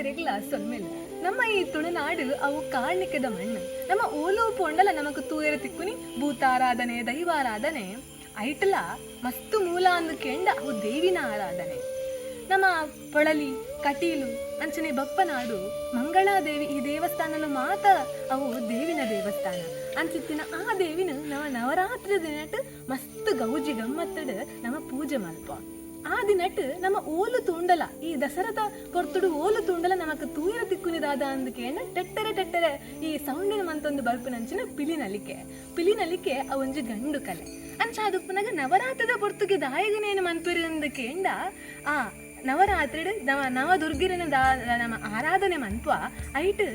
ಭಕ್ತರಿಗ್ಲ ಸೊನ್ಮೆಲ್ ನಮ್ಮ ಈ ತುಳುನಾಡು, ಅವು ಕಾಣಿಕೆದ ಮಣ್ಣು. ನಮ್ಮ ಓಲು ಪೊಂಡಲ ನಮಕ್ ತೂಯರ ತಿಕ್ಕುನಿ, ಭೂತಾರಾಧನೆ, ದೈವಾರಾಧನೆ. ಐಟ್ಲ ಮಸ್ತ್ ಮೂಲ ಅಂದು ಕೆಂಡ, ಅವು ದೇವಿನ ಆರಾಧನೆ. ನಮ್ಮ ಪೊಳಲಿ, ಕಟೀಲು, ಅಂಚನೆ ಬಪ್ಪನಾಡು, ಮಂಗಳಾದೇವಿ ಈ ದೇವಸ್ಥಾನನ ಮಾತ, ಅವು ದೇವಿನ ದೇವಸ್ಥಾನ. ಅಂಚಿತ್ತಿನ ಆ ದೇವಿನ ನಮ್ಮ ನವರಾತ್ರಿ ದಿನಟ್ ಮಸ್ತ್ ಗೌಜಿ ಗಮ್ಮತ್ತಡ್ ನಮ್ಮ ಪೂಜೆ ಮಲ್ಪ. ಆ ದಿನಟ್ ನಮ್ಮ ಓಲು ತೂಂಡಲ, ಈ ದಸರದ ಪೊರ್ತುಡು ಓಲು ತೂಂಡಲ ನಮಕ್ ತೂಯರ ತಿಕ್ಕುನಿದಾದ ಅಂದ್ ಕೇಂಡ ಟೆಟ್ಟರೆ ಟೆಟ್ಟರೆ ಈ ಸೌಂಡಿನ ಮಂತೊಂದು ಬರ್ಪಿನಂಚಿನ ಪಿಲಿನಲಿಕೆ ಪಿಲಿನಲಿಕೆ ಒಂಜಿ ಗಂಡು ಕಲೆ. ಅಂಚ ಅದಪ್ಪನಾಗ ನವರಾತ್ರದ ಪೊರ್ತುಗೆ ದಾಯಗನೇನು ಮನ್ಪಿರಿ ಅಂದ್ ಕೇಂಡ ಆ ನವರಾತ್ರಿ ನವ ನವದುರ್ಗಿರನ ದ ನಮ್ಮ ಆರಾಧನೆ ಮಂತ್ವ, ಐಟ್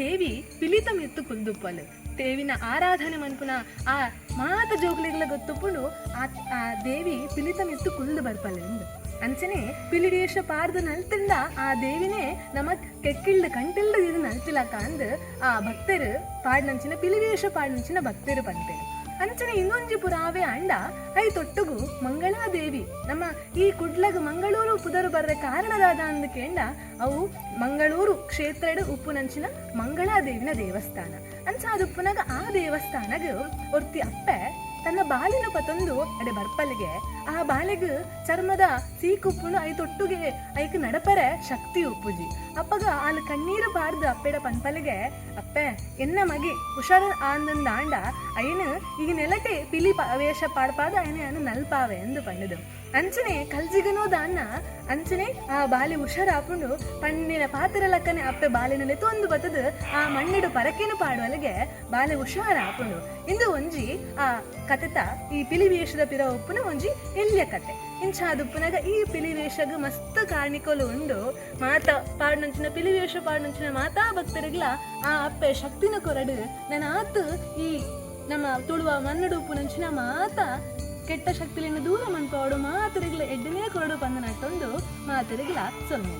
ದೇವಿ ಪಿಲಿತ ಮೆತ್ತು ಕುಲ್ದುಪ್ಪಲು. ದೇವಿನ ಆರಾಧನೆ ಮನ್ಪುನ ಆ ಮಾತ ಜೋಗ್ಲಿಗ್ಲ ಗೊತ್ತುಪ್ಪುಂಡು ಆ ದೇವಿ ಪಿಲಿತ ಮೆತ್ತು ಕುಲ್ದು ಬರ್ಪಲ್ಲ ಎಂದು ಅಂಚನೆ ಪಿಲಿಡೇಶ ಪಾರ್ದು ನಲ್ತಿಂದ ಆ ದೇವಿನೇ ನಮ ಕೆಕ್ಕಿಳ್ದು ಕಂಟಿಲ್ದ ಇದು ನಲ್ತಿಲಕ ಅಂದ್ ಆ ಭಕ್ತರು ಪಾಡ್ನಂಚಿನ ಪಿಲಿವೇಶ ಪಾಡ್ನಂಚಿನ ಭಕ್ತರು ಪಂಪೇರು ಅಂಚನೆ ಇನ್ನೊಂಜಿ ಪುರಾವೆ ಅಂಡ ಐ ತೊಟ್ಟುಗು ಮಂಗಳಾದೇವಿ. ನಮ್ಮ ಈ ಕುಡ್ಲಗ ಮಂಗಳೂರು ಪುದರು ಬರ್ರೆ ಕಾರಣದಾದ ಅಂದ್ ಕೇಂಡ ಅವು ಮಂಗಳೂರು ಕ್ಷೇತ್ರಡ್ ಉಪ್ಪುನಂಚಿನ ಮಂಗಳಾದೇವಿನ ದೇವಸ್ಥಾನ. ಅಂಚ ಅದು ಉಪ್ಪುನಾಗ ಆ ದೇವಸ್ಥಾನಗ ಒರ್ತಿ ಅಪ್ಪೆ ತನ್ನ ಬಾಲಿನ ಪತೊಂದು ಅಡೆ ಬರ್ಪಲ್ಗೆ, ಆ ಬಾಲೆಗ್ ಚರ್ಮದ ಸೀಕುಪ್ಪುನು ಐ ತೊಟ್ಟುಗೆ ಐಕ್ ನಡಪರೆ ಶಕ್ತಿ ಉಪ್ಪುಜಿ. ಅಪ್ಪಗ ಅಲ್ಲಿ ಕಣ್ಣೀರು ಬಾರ್ದು ಅಪ್ಪೆಡ ಪನ್ಪಲ್ಗೆ, ಅಪ್ಪೆ, ಎನ್ನ ಮಗಿ? ಹುಷಾರ ಆಂದಂದಾಂಡ ಅಯ್ಯನ ಈಗ ನೆಲಟೆ ಪಿಲಿ ವೇಷ ಪಾಡ್ಪಾದ ಐನೆ ಅನ್ನು ನಲ್ಪಾವೆ ಎಂದು ಪಂಡದು ಅಂಚನೆ ಕಲ್ಜಿಗನೋ ದಾನ್ನ, ಅಂಚನೆ ಆ ಬಾಲೆ ಹುಷಾರಾಪುಂಡು ಪಣ್ಣಿನ ಪಾತ್ರ ಲಕ್ಕನೆ ಅಪ್ಪೆ ಬಾಲಿನಲ್ಲಿ ತೊಂದು ಬತ್ತದು, ಆ ಮಣ್ಣಿಡು ಪರಕೆನು ಪಾಡುವಲ್ಲಿಗೆ ಬಾಲೆ ಹುಷಾರಾಪುಂಡು ಇಂದು ಒಂಜಿ ಆ ಕಥೆತ ಈ ಪಿಲಿ ವೇಷದ ಪಿರ ಉಪ್ಪುನ ಒಂಜಿ ಎಲ್ಯ ಕತೆ? ಇಂಚ ಅದುಪ್ಪುನಾಗ ಈ ಪಿಲಿ ವೇಷಗ ಮಸ್ತ್ ಕಾಣಿಕೊಲು ಉಂಡು. ಮಾತ ಪಾಡ್ನಂಚಿನ ಪಿಲಿ ವೇಷ ಪಾಡ್ನಂಚಿನ ಮಾತಾ ಭಕ್ತರಿಗ್ಲ ಆ ಅಪ್ಪೆ ಶಕ್ತಿನ ಕೊರಡು. ನನ್ನ ಆತು ಈ ನಮ್ಮ ತುಳುವ ಮನ್ನಡು ಉಪ್ಪುನಂಚಿನ ಮಾತ ಕೆಟ್ಟ ಶಕ್ತಿಲಿನ ದೂರ ಮನ್ಪೋಡು ಮಾತರಿಗ್ಲ ಎಡ್ಡನೇ ಕೊರಡು ಪಂದನ ನಟ್ಟೊಂದು ಮಾತರಿಗ್ಲ ಸೊನ್ನೆ